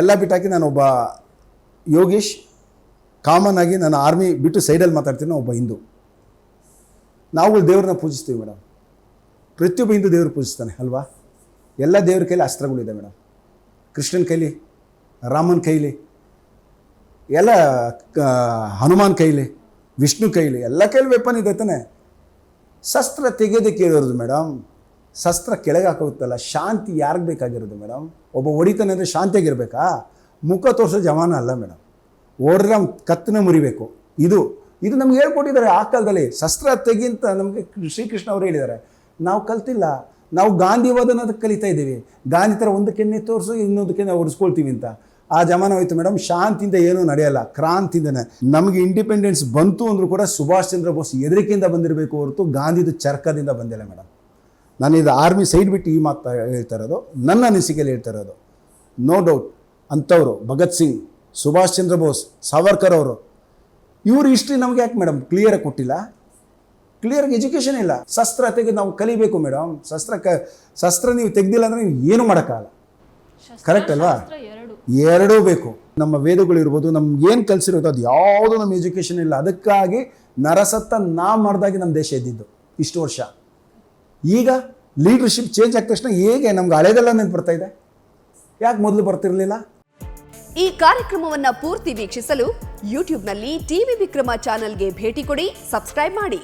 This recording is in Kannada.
ಎಲ್ಲ ಬಿಟ್ಟಾಕಿ ನಾನು ಒಬ್ಬ ಯೋಗೇಶ್, ಕಾಮನ್ ಆಗಿ ನಾನು ಆರ್ಮಿ ಬಿಟ್ಟು ಸೈಡಲ್ಲಿ ಮಾತಾಡ್ತೀನಿ ಒಬ್ಬ ಹಿಂದೂ. ನಾವು ದೇವ್ರನ್ನ ಪೂಜಿಸ್ತೀವಿ ಮೇಡಮ್. ಪ್ರತಿಯೊಬ್ಬ ಹಿಂದೂ ದೇವ್ರು ಪೂಜಿಸ್ತಾನೆ, ಅಲ್ವಾ? ಎಲ್ಲ ದೇವ್ರ ಕೈಲಿ ಅಸ್ತ್ರಗಳಿದೆ ಮೇಡಮ್. ಕೃಷ್ಣನ ಕೈಲಿ, ರಾಮನ ಕೈಲಿ, ಎಲ್ಲ ಹನುಮಾನ್ ಕೈಲಿ, ವಿಷ್ಣು ಕೈಲಿ, ಎಲ್ಲ ಕೈಲಿ ವೆಪನ್ ಇದೆ ತಾನೆ. ಶಸ್ತ್ರ ತೆಗೆಯೋದಕ್ಕೆ ಇರೋದು ಮೇಡಮ್? ಶಸ್ತ್ರ ಕೆಳಗೆ ಹಾಕೋಗುತ್ತಲ್ಲ ಶಾಂತಿ ಯಾರಿಗೆ ಬೇಕಾಗಿರೋದು ಮೇಡಮ್ ಒಬ್ಬ ಹೊಡಿತಾನೆ ಅಂದರೆ ಶಾಂತಿಯಾಗಿರ್ಬೇಕಾ? ಮುಖ ತೋರಿಸೋ ಜಮಾನ ಅಲ್ಲ ಮೇಡಮ್ ಓಡ್ರೆ ಕತ್ತನ ಮುರಿಬೇಕು. ಇದು ಇದು ನಮ್ಗೆ ಹೇಳ್ಕೊಟ್ಟಿದ್ದಾರೆ ಆ ಕಾಲದಲ್ಲಿ. ಶಸ್ತ್ರ ತೆಗಿಂತ ನಮಗೆ ಶ್ರೀಕೃಷ್ಣ ಅವರು ಹೇಳಿದ್ದಾರೆ. ನಾವು ಕಲ್ತಿಲ್ಲ. ನಾವು ಗಾಂಧಿವಾದನ ಕಲಿತಾ ಇದ್ದೀವಿ. ಗಾಂಧಿ ಥರ ಒಂದು ಕೆನ್ನೆ ತೋರಿಸು, ಇನ್ನೊಂದು ಕೆನ್ನೆ ಹೊಡಿಸ್ಕೊಳ್ತೀವಿ ಅಂತ. ಆ ಜಮಾನ ಹೋಯ್ತು ಮೇಡಮ್ ಶಾಂತಿಯಿಂದ ಏನೂ ನಡೆಯಲ್ಲ. ಕ್ರಾಂತಿಯಿಂದನೇ. ನಮಗೆ ಇಂಡಿಪೆಂಡೆನ್ಸ್ ಬಂತು ಅಂದರೂ ಕೂಡ ಸುಭಾಷ್ ಚಂದ್ರ ಬೋಸ್ ಹೆದರಿಕೆಯಿಂದ ಬಂದಿರಬೇಕು ಹೊರತು ಗಾಂಧಿದು ಚರ್ಕದಿಂದ ಬಂದಿಲ್ಲ ಮೇಡಮ್ ನಾನು ಇದು ಆರ್ಮಿ ಸೈಡ್ ಬಿಟ್ಟು ಈ ಮಾತು ಹೇಳ್ತಾ ಇರೋದು. ನನ್ನ ಅನಿಸಿಕೆಯಲ್ಲಿ ಹೇಳ್ತಾ ಇರೋದು. ನೋ ಡೌಟ್ ಅಂಥವರು ಭಗತ್ ಸಿಂಗ್ ಸುಭಾಷ್ ಚಂದ್ರ ಬೋಸ್ ಸಾವರ್ಕರ್ ಅವರು ಇವರು ಹಿಸ್ಟ್ರಿ ನಮ್ಗೆ ಯಾಕೆ ಮೇಡಮ್ ಕ್ಲಿಯರಾಗಿ ಕೊಟ್ಟಿಲ್ಲ? ಕ್ಲಿಯರಾಗಿ ಎಜುಕೇಷನ್ ಇಲ್ಲ. ಶಸ್ತ್ರ ತೆಗೆದು ನಾವು ಕಲಿಬೇಕು ಮೇಡಮ್ ಶಸ್ತ್ರ ಕ ಶಸ್ತ್ರ ನೀವು ತೆಗ್ದಿಲ್ಲ ಅಂದರೆ ನೀವು ಏನು ಮಾಡೋಕ್ಕಾಗಲ್ಲ. ಕರೆಕ್ಟ್ ಅಲ್ವಾ? ಎರಡು. ಎರಡೂ ಬೇಕು. ನಮ್ಮ ವೇದಗಳು ಇರ್ಬೋದು ನಮ್ಗೆ ಏನು ಕಲಿಸಿರೋದು ಅದು ಯಾವುದು ನಮ್ಮ ಎಜುಕೇಷನ್ ಇಲ್ಲ. ಅದಕ್ಕಾಗಿ ನರಸತ್ತ ನಾ ಮಾಡ್ದಾಗಿ ನಮ್ಮ ದೇಶ ಇದ್ದಿದ್ದು ಇಷ್ಟು ವರ್ಷ. ಈಗ ಲೀಡರ್ಶಿಪ್ ಚೇಂಜ್ ಆದ ತಕ್ಷಣ ಹೇಗೆ ನಮ್ಗೆ ಹಳೆದೆಲ್ಲ ನೆನಪು ಬರ್ತಾ ಇದೆ? ಯಾಕೆ ಮೊದಲು ಬರ್ತಿರಲಿಲ್ಲ? ಈ ಕಾರ್ಯಕ್ರಮವನ್ನು ಪೂರ್ತಿ ವೀಕ್ಷಿಸಲು ಯೂಟ್ಯೂಬ್ನಲ್ಲಿ ಟಿವಿ ವಿಕ್ರಮ ಚಾನೆಲ್ಗೆ ಭೇಟಿ ಕೊಡಿ ಸಬ್ಸ್ಕ್ರೈಬ್ ಮಾಡಿ.